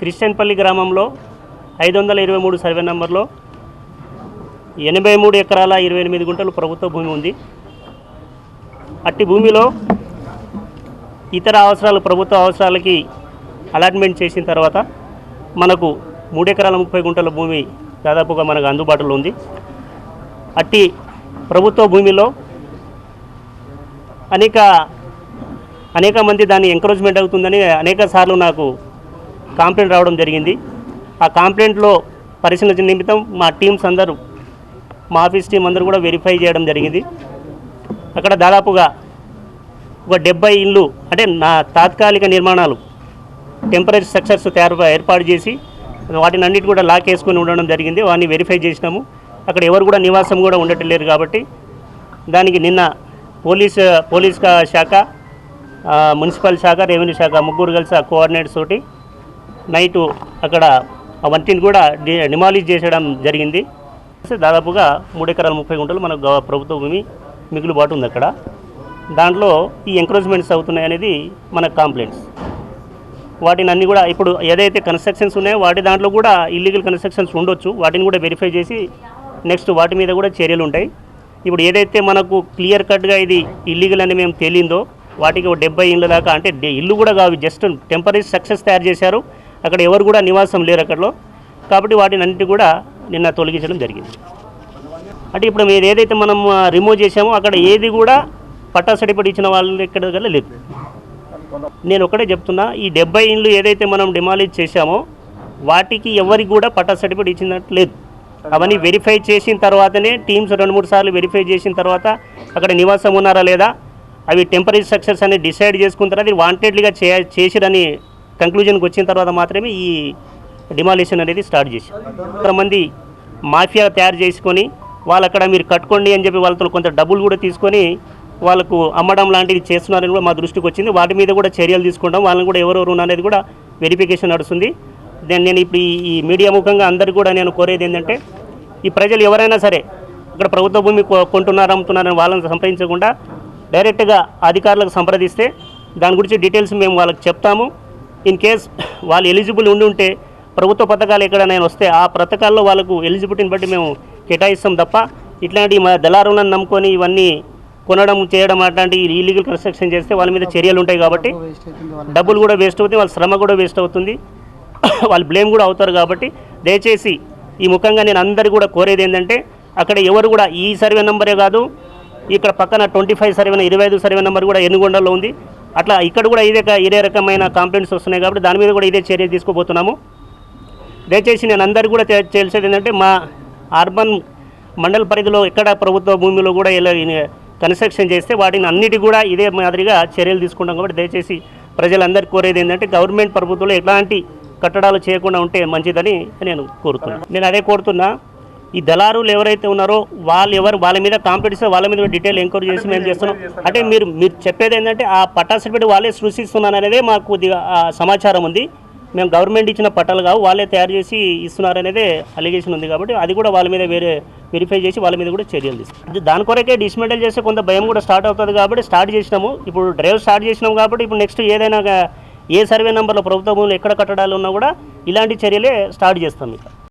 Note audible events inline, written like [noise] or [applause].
క్రిస్టియన్పల్లి గ్రామంలో ఐదు వందల ఇరవై మూడు సర్వే నెంబర్లో ఎనభై మూడు ఎకరాల ఇరవై ఎనిమిది గుంటలు ప్రభుత్వ భూమి ఉంది. అట్టి భూమిలో ఇతర అవసరాలు ప్రభుత్వ అవసరాలకి అలాట్మెంట్ చేసిన తర్వాత మనకు మూడు ఎకరాల ముప్పై గుంటల భూమి దాదాపుగా మనకు అందుబాటులో ఉంది. అట్టి ప్రభుత్వ భూమిలో అనేక అనేక మంది దాన్ని ఎంకరేజ్మెంట్ అవుతుందని అనేక సార్లు నాకు కంప్లైంట్ రావడం జరిగింది. ఆ కంప్లైంట్లో పరిశీలన నిమిత్తం మా టీమ్స్ అందరూ మా ఆఫీస్ టీం అందరూ కూడా వెరిఫై చేయడం జరిగింది. అక్కడ దాదాపుగా ఒక డెబ్బై ఇళ్ళు అంటే నా తాత్కాలిక నిర్మాణాలు టెంపరీ స్ట్రక్చర్స్ తయారు ఏర్పాటు చేసి వాటిని అన్నిటి కూడా లాక్ వేసుకొని ఉండడం జరిగింది. వాటిని వెరిఫై చేసినాము. అక్కడ ఎవరు కూడా నివాసం కూడా ఉండటం కాబట్టి దానికి నిన్న పోలీస్ పోలీస్ శాఖ మున్సిపల్ శాఖ రెవెన్యూ శాఖ ముగ్గురు కలిసి ఆ కోఆర్డినేట్స్ తోటి నైటు అక్కడ వంటిని కూడా డి డిమాలిష్ చేసేయడం జరిగింది. దాదాపుగా మూడు ఎకరాల ముప్పై గుంటలు మనకు ప్రభుత్వ భూమి మిగులుబాటు ఉంది అక్కడ. దాంట్లో ఈ ఎంక్రోచ్మెంట్స్ అవుతున్నాయి అనేది మన కంప్లైంట్స్ వాటిని అన్ని కూడా ఇప్పుడు ఏదైతే కన్స్ట్రక్షన్స్ ఉన్నాయో వాటి దాంట్లో కూడా ఇల్లీగల్ కన్స్ట్రక్షన్స్ ఉండొచ్చు. వాటిని కూడా వెరిఫై చేసి నెక్స్ట్ వాటి మీద కూడా చర్యలు ఉంటాయి. ఇప్పుడు ఏదైతే మనకు క్లియర్ కట్గా ఇది ఇల్లీగల్ అని మేము తేలిందో వాటికి ఒక డెబ్బై ఇళ్ళ దాకా అంటే ఇల్లు కూడా కావు. జస్ట్ టెంపరీ సక్సెస్ తయారు చేశారు. అక్కడ ఎవరు కూడా నివాసం లేరు అక్కడలో. కాబట్టి వాటిని అన్నిటి కూడా నిన్న తొలగించడం జరిగింది. అంటే ఇప్పుడు మీరు ఏదైతే మనం రిమూవ్ చేసామో అక్కడ ఏది కూడా పట్టా సర్టిఫికేట్ ఇచ్చిన వాళ్ళు ఎక్కడ దగ్గర లేదు నేను ఒకటే చెప్తున్నా ఈ డెబ్బై ఇండ్లు ఏదైతే మనం డిమాలిజ్ చేశామో వాటికి ఎవరికి కూడా పట్టా సర్టిఫికేట్ ఇచ్చినట్టు లేదు. అవన్నీ వెరిఫై చేసిన తర్వాతనే టీమ్స్ రెండు మూడు సార్లు వెరిఫై చేసిన తర్వాత అక్కడ నివాసం ఉన్నారా లేదా అవి టెంపరీ స్ట్రక్చర్స్ అని డిసైడ్ చేసుకున్న తర్వాత వాంటెడ్గా వాంటెడ్లీగా చే చేసిరని కంక్లూజన్కి వచ్చిన తర్వాత మాత్రమే ఈ డిమాలిషన్ అనేది స్టార్ట్ చేసి కొంతమంది మాఫియా తయారు చేసుకొని వాళ్ళు అక్కడ మీరు కట్టుకోండి అని చెప్పి వాళ్ళతో కొంత డబ్బులు కూడా తీసుకొని వాళ్ళకు అమ్మడం లాంటివి చేస్తున్నారని కూడా మా దృష్టికి వచ్చింది. వాటి మీద కూడా చర్యలు తీసుకుంటాం. వాళ్ళని కూడా ఎవరెవరు అనేది కూడా వెరిఫికేషన్ నడుస్తుంది. దాన్ని నేను ఇప్పుడు ఈ- మీడియా ముఖంగా అందరికీ కూడా నేను కోరేది ఏంటంటే ఈ ప్రజలు ఎవరైనా సరే ఇక్కడ ప్రభుత్వ భూమి కొంటున్నారు అమ్ముతున్నారని వాళ్ళని సంప్రదించకుండా డైరెక్ట్గా అధికారులకు సంప్రదిస్తే దాని గురించి డీటెయిల్స్ మేము వాళ్ళకి చెప్తాము. ఇన్ కేస్ వాళ్ళు ఎలిజిబుల్ ఉండి ఉంటే ప్రభుత్వ పథకాలు ఎక్కడైనా వస్తే ఆ పథకాల్లో వాళ్ళకు ఎలిజిబిలిటీని బట్టి మేము కేటాయిస్తాం తప్ప ఇట్లాంటి మా దళారులను నమ్ముకొని ఇవన్నీ కొనడం చేయడం అట్లాంటి ఇల్లీగల్ కన్స్ట్రక్షన్ చేస్తే వాళ్ళ మీద చర్యలు ఉంటాయి కాబట్టి డబ్బులు కూడా వేస్ట్ అవుతుంది వాళ్ళ శ్రమ కూడా వేస్ట్ అవుతుంది. [coughs] వాళ్ళు బ్లేమ్ కూడా అవుతారు కాబట్టి దయచేసి ఈ ముఖంగా నేను అందరు కూడా కోరేది ఏంటంటే అక్కడ ఎవరు కూడా ఈ సర్వే నెంబరే కాదు ఇక్కడ పక్కన ట్వంటీ ఫైవ్ సర్వే ఇరవై ఐదు సర్వే నెంబర్ కూడా ఎన్నుగొండలో ఉంది. అట్లా ఇక్కడ కూడా ఇదే ఇదే రకమైన కంప్లైంట్స్ వస్తున్నాయి కాబట్టి దాని మీద కూడా ఇదే చర్య తీసుకోబోతున్నాము దయచేసి నేను అందరికీ కూడా తెలిసేది ఏంటంటే మా అర్బన్ మండల పరిధిలో ఎక్కడ ప్రభుత్వ భూమిలో కూడా ఇలా కన్స్ట్రక్షన్ చేస్తే వాటిని అన్నిటి కూడా ఇదే మాదిరిగా చర్యలు తీసుకుంటాం కాబట్టి దయచేసి ప్రజలందరికీ కోరేది ఏంటంటే గవర్నమెంట్ ప్రభుత్వంలో ఎలాంటి కట్టడాలు చేయకుండా ఉంటే మంచిదని నేను కోరుతున్నాను. నేను అదే కోరుతున్నా. ఈ దళారులు ఎవరైతే ఉన్నారో వాళ్ళు ఎవరు వాళ్ళ మీద కాంపిటీషన్ వాళ్ళ మీద డీటెయిల్ ఎంక్వైరీ చేసి మేము చేస్తున్నాం. అంటే మీరు మీరు చెప్పేది ఏంటంటే ఆ పట్టా సర్టిఫికేట్ వాళ్ళే సృష్టిస్తున్నారు అనేది మాకు కొద్దిగా సమాచారం ఉంది. మేము గవర్నమెంట్ ఇచ్చిన పట్టాలు కావు వాళ్ళే తయారు చేసి ఇస్తున్నారు అనేది అలిగేషన్ ఉంది కాబట్టి అది కూడా వాళ్ళ మీద వేరే వెరిఫై చేసి వాళ్ళ మీద కూడా చర్యలు తీసుకుంటాం. దాని కొరకే డిస్మెంటల్ చేస్తే కొంత భయం కూడా స్టార్ట్ అవుతుంది కాబట్టి స్టార్ట్ చేసినాము. ఇప్పుడు డ్రైవ్ స్టార్ట్ చేసినాం కాబట్టి ఇప్పుడు నెక్స్ట్ ఏదైనా ఏ సర్వే నెంబర్లో ప్రభుత్వ భూములు ఎక్కడ కట్టడాలు ఉన్నా కూడా ఇలాంటి చర్యలే స్టార్ట్ చేస్తాం ఇక.